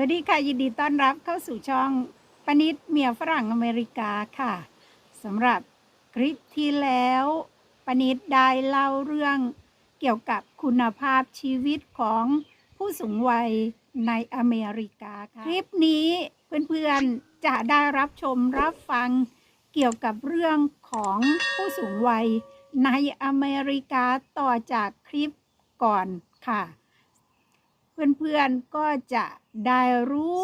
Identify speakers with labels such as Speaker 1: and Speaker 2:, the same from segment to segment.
Speaker 1: วัสดีค่ะ ยินดีต้อนรับเข้าสู่ช่องปนิดเมียฝรั่งอเมริกาค่ะสำหรับคลิปที่แล้วปนิดได้เล่าเรื่องเกี่ยวกับคุณภาพชีวิตของผู้สูงวัยในอเมริกาค่ะ คลิปนี้เพื่อนๆจะได้รับชมรับฟังเกี่ยวกับเรื่องของผู้สูงวัยในอเมริกาต่อจากคลิปก่อนค่ะ เพื่อนๆก็จะได้รู้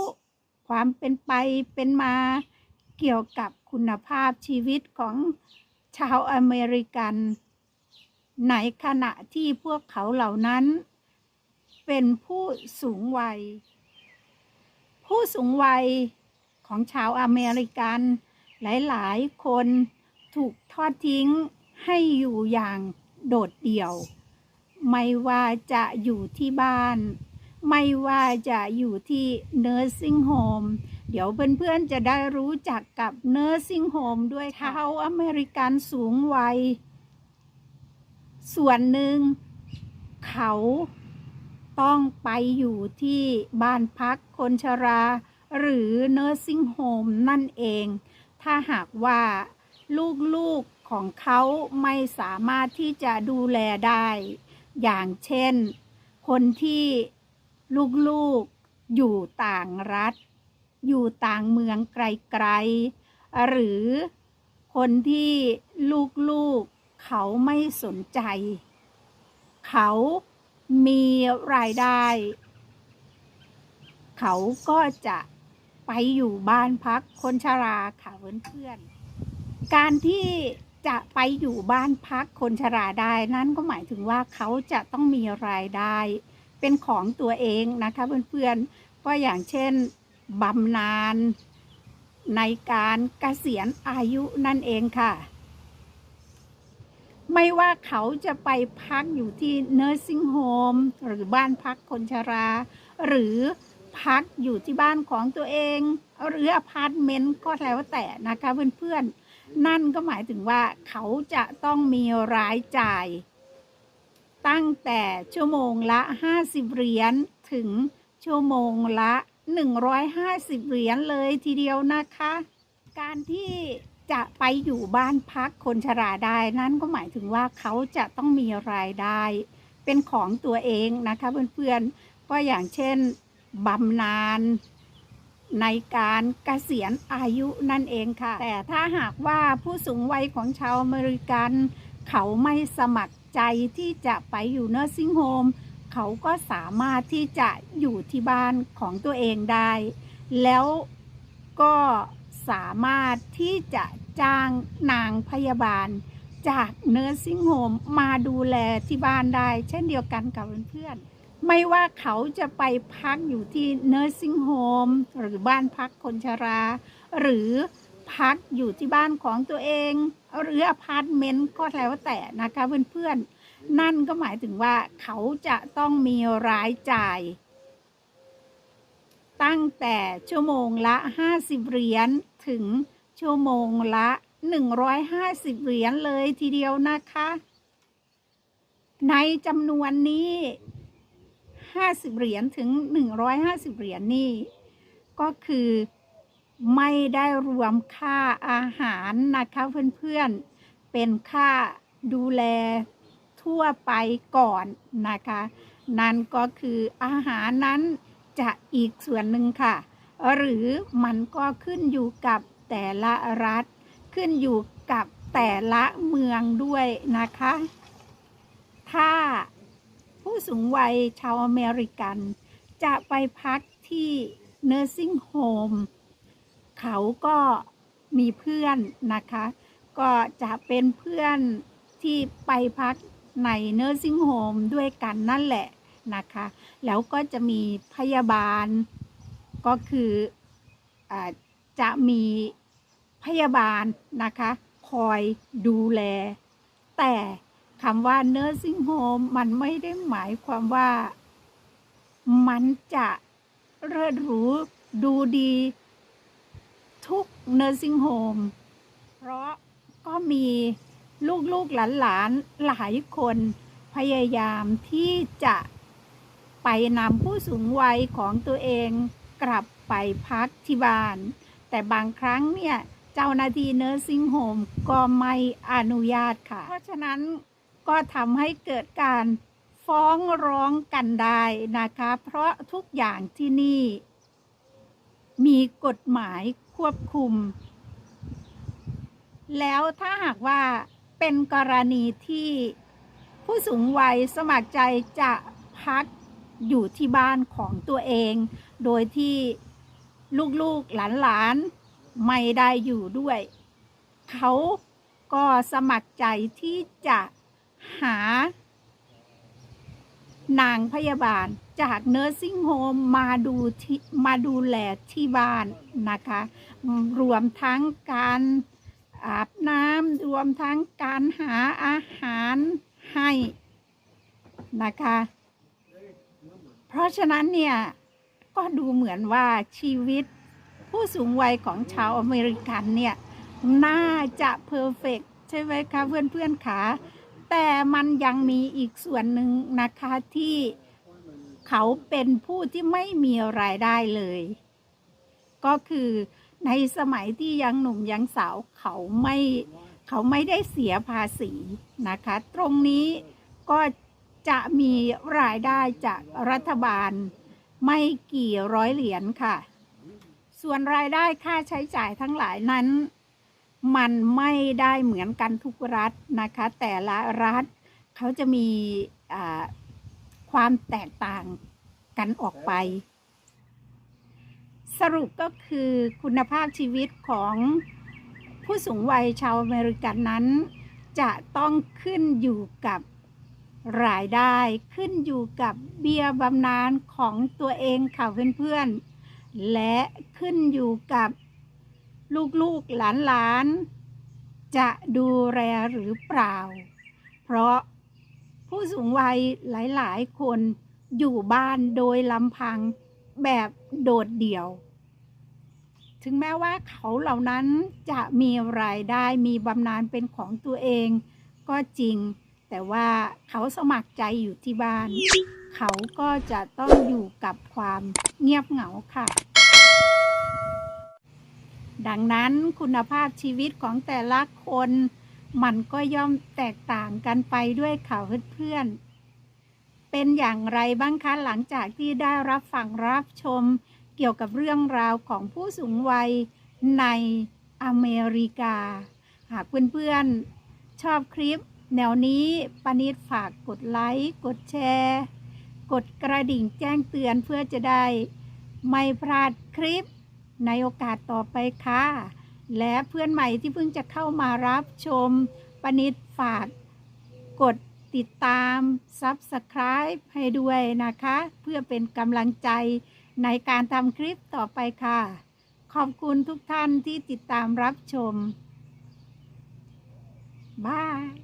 Speaker 1: ความเป็นไปเป็นมาเกี่ยวกับคุณภาพชีวิตของชาวอเมริกันในขณะที่พวกเขาเหล่านั้น เป็นผู้สูงวัย ผู้สูงวัยของชาวอเมริกัน หลายๆ คนถูกทอดทิ้งให้อยู่อย่างโดดเดี่ยว ไม่ว่าจะอยู่ที่บ้าน ไม่ว่าจะอยู่ที่ nursing home เดี๋ยวเพื่อนๆจะได้รู้จักกับ nursing home ด้วยค่ะชาอเมริกันสูงวัย ส่วนหนึ่ง เขาต้องไปอยู่ที่บ้านพักคนชรา หรือ nursing home นั่นเอง ถ้าหากว่าลูกๆของเขาไม่สามารถที่จะดูแลได้ อย่างเช่น คนที่ ลูกๆ อยู่ต่างรัฐ อยู่ต่างเมืองไกลๆ หรือคนที่ลูกๆเขาไม่สนใจ เขามีรายได้ เขาก็จะไปอยู่บ้านพักคนชราค่ะเพื่อนๆ การที่จะไปอยู่บ้านพักคนชราได้ นั่นก็หมายถึงว่าเขาจะต้องมีรายได้ เป็นของตัวเองนะคะเพื่อนๆ ก็อย่างเช่นบำนาญในการเกษียณอายุนั่นเองค่ะ ไม่ว่าเขาจะไปพักอยู่ที่ nursing home หรือบ้านพักคนชรา หรือพักอยู่ที่บ้านของตัวเอง หรืออพาร์ตเมนต์ก็แล้วแต่นะคะเพื่อนๆ นั่นก็หมายถึงว่าเขาจะต้องมีรายจ่าย ตั้งแต่ชั่วโมงละ 50 เหรียญถึงชั่วโมงละ 150 เหรียญเลยทีเดียวนะคะ การที่จะไปอยู่บ้านพักคนชราได้นั่นก็หมายถึงว่าเขาจะต้องมีรายได้ เป็นของตัวเองนะคะเพื่อนๆก็อย่างเช่นบำนาญในการเกษียณอายุนั่นเองค่ะ แต่ถ้าหากว่าผู้สูงวัยของชาวอเมริกัน เขาไม่สมัคร ใจที่จะไปอยู่เนอร์ซิงโฮมเขาก็สามารถที่จะอยู่ที่บ้านของตัวเองได้ แล้วก็สามารถที่จะจ้างนางพยาบาลจากเนอร์ซิงโฮมมาดูแลที่บ้านได้ เช่นเดียวกันกับเพื่อนๆไม่ว่าเขาจะไปพักอยู่ที่เนอร์ซิงโฮมหรือบ้านพักคนชรา หรือ พักอยู่ที่บ้านของตัวเอง หรืออพาร์ตเมนต์ก็แล้วแต่นะคะเพื่อนๆ นั่นก็หมายถึงว่าเขาจะต้องมีรายจ่าย ตั้งแต่ชั่วโมงละ 50 เหรียญถึงชั่วโมงละ 150 เหรียญเลยทีเดียวนะคะ ในจำนวนนี้ 50 เหรียญถึง 150 เหรียญนี่ก็คือ ไม่ได้รวมค่าอาหารนะคะเพื่อนๆ เป็นค่าดูแลทั่วไปก่อนนะคะ นั่นก็คืออาหารนั้นจะอีกส่วนหนึ่งค่ะ หรือมันก็ขึ้นอยู่กับแต่ละรัฐ ขึ้นอยู่กับแต่ละเมืองด้วยนะคะ ถ้าผู้สูงวัยชาวอเมริกัน จะไปพักที่ nursing home เขาก็มีเพื่อนนะคะ ก็จะเป็นเพื่อนที่ไปพักใน nursing home ด้วยกันนั่นแหละนะคะ แล้วก็จะมีพยาบาลก็คืออจะมีพยาบาลนะคะ คอยดูแล แต่คำว่า nursing home มันไม่ได้หมายความว่า มันจะเลิศหรูดูดี ทุก nursing home เพราะก็มีลูกๆหลานๆหลายคนพยายามที่จะไปนำผู้สูงวัยของตัวเองกลับไปพักที่บ้าน แต่บางครั้งเนี่ย เจ้าหน้าที่เนอร์ซิงโฮมก็ไม่อนุญาตค่ะ เพราะฉะนั้นก็ทำให้เกิดการฟ้องร้องกันได้นะคะ เพราะทุกอย่างที่นี่ มีกฎหมายควบคุม แล้วถ้าหากว่าเป็นกรณีที่ผู้สูงวัยสมัครใจจะพักอยู่ที่บ้านของตัวเอง โดยที่ลูกๆหลานๆไม่ได้อยู่ด้วย เขาก็สมัครใจที่จะหานางพยาบาล จากเนอร์ซิ่งโฮมมาดูที่มาดูแลที่บ้านนะคะ รวมทั้งการอาบน้ำรวมทั้งการหาอาหารให้นะคะ เพราะฉะนั้นเนี่ย ก็ดูเหมือนว่าชีวิตผู้สูงวัยของชาวอเมริกันเนี่ย น่าจะเพอร์เฟกใช่ไหมคะเพื่อนๆขาแต่มันยังมีอีกส่วนหนึ่งนะคะที่ เขาเป็นผู้ที่ไม่มีรายได้เลย ก็คือในสมัยที่ยังหนุ่มยังสาวเขาไม่เขาไม่ได้เสียภาษีนะคะ ตรงนี้ก็จะมีรายได้จากรัฐบาลไม่กี่ร้อยเหรียญค่ะ ส่วนรายได้ค่าใช้จ่ายทั้งหลายนั้น มันไม่ได้เหมือนกันทุกรัฐนะคะ แต่ละรัฐเขาจะมีอ่า ความแตกต่างกันออกไป สรุปก็คือคุณภาพชีวิตของผู้สูงวัยชาวอเมริกันนั้น จะต้องขึ้นอยู่กับรายได้ขึ้นอยู่กับเบี้ยบำนาญของตัวเองค่ะเพื่อนๆ และขึ้นอยู่กับลูกๆหลานๆ จะดูแลหรือเปล่า เพราะ ผู้สูงวัยหลาย ๆ คนอยู่บ้านโดยลำพังแบบโดดเดี่ยว ถึงแม้ว่าเขาเหล่านั้นจะมีรายได้มีบำนาญเป็นของตัวเองก็จริง แต่ว่าเขาสมัครใจอยู่ที่บ้าน เขาก็จะต้องอยู่กับความเงียบเหงาค่ะ ดังนั้นคุณภาพชีวิตของแต่ละคน มันก็ย่อมแตกต่างกันไปด้วยค่ะเพื่อนๆเป็นอย่างไรบ้างคะหลังจากที่ได้รับฟังรับชม เกี่ยวกับเรื่องราวของผู้สูงวัยในอเมริกา หากเพื่อนๆชอบคลิป แนวนี้ปานิดฝากกดไลค์ กดแชร์ กดกระดิ่งแจ้งเตือนเพื่อจะได้ ไม่พลาดคลิปในโอกาสต่อไปค่ะ และเพื่อนใหม่ที่เพิ่งจะเข้ามารับชมปนิดฝากกดติดตาม Subscribe ให้ด้วยนะคะ เพื่อเป็นกำลังใจในการทำคลิปต่อไปค่ะ ขอบคุณทุกท่านที่ติดตามรับชม บาย